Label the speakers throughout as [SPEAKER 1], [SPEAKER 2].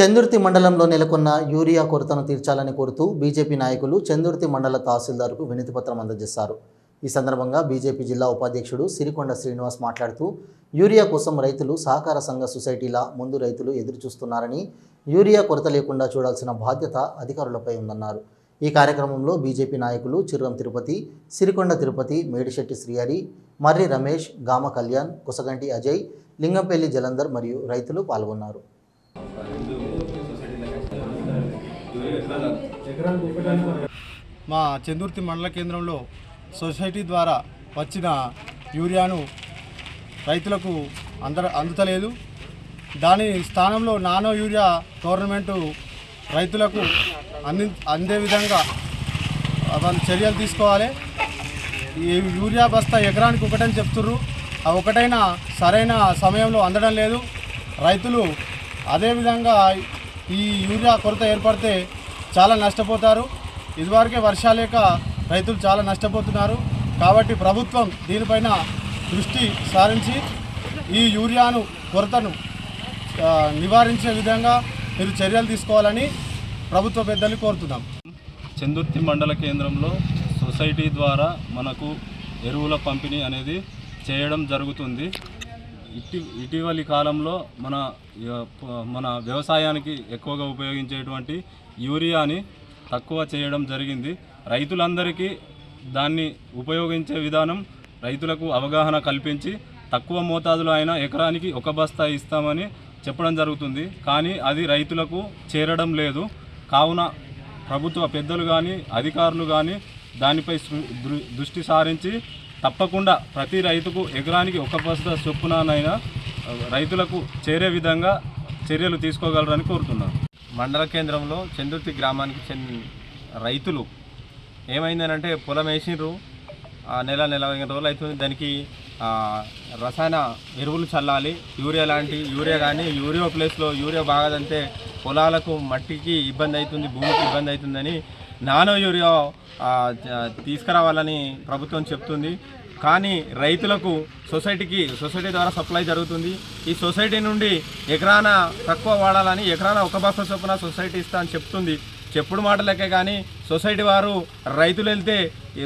[SPEAKER 1] చందుర్తి మండలంలో నెలకొన్న యూరియా కొరతను తీర్చాలని కోరుతూ బీజేపీ నాయకులు చందుర్తి మండల తహసీల్దార్కు వినతిపత్రం అందజేశారు. ఈ సందర్భంగా బీజేపీ జిల్లా ఉపాధ్యక్షుడు సిరికొండ శ్రీనివాస్ మాట్లాడుతూ యూరియా కోసం రైతులు సహకార సంఘ సొసైటీల ముందు రైతులు ఎదురుచూస్తున్నారని యూరియా కొరత లేకుండా చూడాల్సిన బాధ్యత అధికారులపై ఉందన్నారు. ఈ కార్యక్రమంలో బీజేపీ నాయకులు చిర్రం తిరుపతి సిరికొండ తిరుపతి మేడిశెట్టి శ్రీహరి మర్రి రమేష్ గామ కళ్యాణ్ కుసగంటి అజయ్ లింగంపల్లి జలంధర్ మరియు రైతులు పాల్గొన్నారు.
[SPEAKER 2] మా చందుర్తి మండల కేంద్రంలో సొసైటీ ద్వారా వచ్చిన యూరియాను రైతులకు అంద అందుతలేదు. దాని స్థానంలో నానో యూరియా గవర్నమెంటు రైతులకు అంది అందే విధంగా వాళ్ళు చర్యలు తీసుకోవాలి. ఈ యూరియా బస్తా ఎకరానికి ఒకటని చెప్తుర్రు. ఆ ఒకటైనా సరైన సమయంలో అందడం లేదు. రైతులు అదేవిధంగా ఈ యూరియా కొరత ఏర్పడితే చాలా నష్టపోతారు. ఇదివరకే వర్షాలేక రైతులు చాలా నష్టపోతున్నారు. కాబట్టి ప్రభుత్వం దీనిపైన దృష్టి సారించి ఈ యూరియాను కొరతను నివారించే విధంగా మీరు చర్యలు తీసుకోవాలని ప్రభుత్వ పెద్దలు కోరుతున్నాం.
[SPEAKER 3] చందుర్తి మండల కేంద్రంలో సొసైటీ ద్వారా మనకు ఎరువుల పంపిణీ అనేది చేయడం జరుగుతుంది. ఇటీ ఇటీవలి కాలంలో మన య- మన వ్యవసాయానికి ఎక్కువగా ఉపయోగించేటువంటి యూరియాని తక్కువ చేయడం జరిగింది. రైతులందరికీ దాన్ని ఉపయోగించే విధానం రైతులకు అవగాహన కల్పించి తక్కువ మోతాదులో అయినా ఎకరానికి ఒక బస్తా ఇస్తామని చెప్పడం జరుగుతుంది. కానీ అది రైతులకు చేరడం లేదు. కావున ప్రభుత్వ పెద్దలు కానీ అధికారులు కానీ దానిపై దృ- దృష్టి సారించి తప్పకుండా ప్రతి రైతుకు ఎకరానికి ఒక బస్తా చొప్పునైనా రైతులకు చేరే విధంగా చర్యలు తీసుకోగలరని కోరుతున్నాను.
[SPEAKER 4] మండల కేంద్రంలో చందుర్తి గ్రామానికి చెందిన రైతులు ఏమైందనంటే పొలం వేసినారు ఆ నెల నెల రోజులు అవుతుంది. దానికి రసాయన ఎరువులు చల్లాలి. యూరియా లాంటి యూరియా కానీ యూరియా ప్లేస్లో యూరియా బాగదంటే పొలాలకు మట్టికి ఇబ్బంది అవుతుంది భూమికి ఇబ్బంది అవుతుందని నానో యూరియా తీసుకురావాలని ప్రభుత్వం చెప్తుంది. కానీ రైతులకు సొసైటీకి సొసైటీ ద్వారా సప్లై జరుగుతుంది. ఈ సొసైటీ నుండి ఎకరాన తక్కువ వాడాలని ఎకరాన ఒక బస్తా చొప్పున సొసైటీ ఇస్తా అని చెప్తుంది. చెప్పుడు మాటలకే కానీ సొసైటీ వారు రైతులు వెళ్తే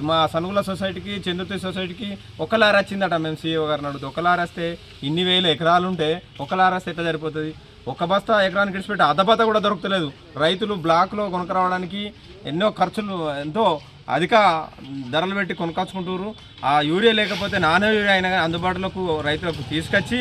[SPEAKER 4] మా సనుగుల సొసైటీకి చందుర్తి సొసైటీకి ఒక లారీ వచ్చిందట మేము సీఈఓ గారిని అడుగుతూ. ఒక లారీ వస్తే ఇన్ని వేల ఎకరాలు ఉంటే ఒక లారీ వస్తే ఎట్లా సరిపోతుంది? ఒక బస్తా ఎకరానికి విడిచిపెట్టి అర్ధబత్త కూడా దొరకలేదు రైతులు బ్లాక్లో కొనుక్కరావడానికి ఎన్నో ఖర్చులు ఎంతో అధిక ధరలు పెట్టి కొనుక్కొచ్చుకుంటారు ఆ యూరియా లేకపోతే నానో యూరియా అయినా కానీ అందుబాటులోకి రైతులకు తీసుకొచ్చి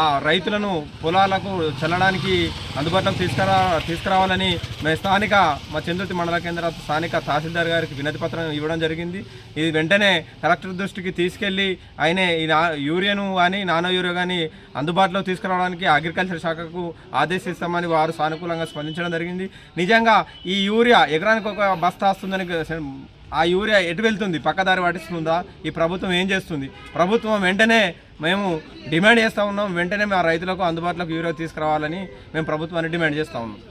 [SPEAKER 4] ఆ రైతులను పొలాలకు చల్లడానికి అందుబాటులోకి తీసుకురా తీసుకురావాలని మేము స్థానిక మా చంద్రుతి మండల కేంద్ర స్థానిక తహసీల్దార్ గారికి వినతి పత్రం ఇవ్వడం జరిగింది. ఇది వెంటనే కలెక్టర్ దృష్టికి తీసుకెళ్ళి ఆయనే ఈ యూరియాను కానీ నానో యూరియా కానీ అందుబాటులో తీసుకురావడానికి అగ్రికల్చర్ శాఖకు ఆదేశిస్తామని వారు సానుకూలంగా స్పందించడం జరిగింది. నిజంగా ఈ యూరియా ఎకరానికి ఒక బస్తా వస్తుందని ఆ యూరియా ఎటు వెళ్తుంది? పక్కదారి పట్టిస్తుందా ఈ ప్రభుత్వం ఏం చేస్తుంది? ప్రభుత్వం వెంటనే మేము డిమాండ్ చేస్తూ ఉన్నాం. వెంటనే మా రైతులకు అందుబాటులోకి యూరియా తీసుకురావాలని మేము ప్రభుత్వాన్ని డిమాండ్ చేస్తూ ఉన్నాం.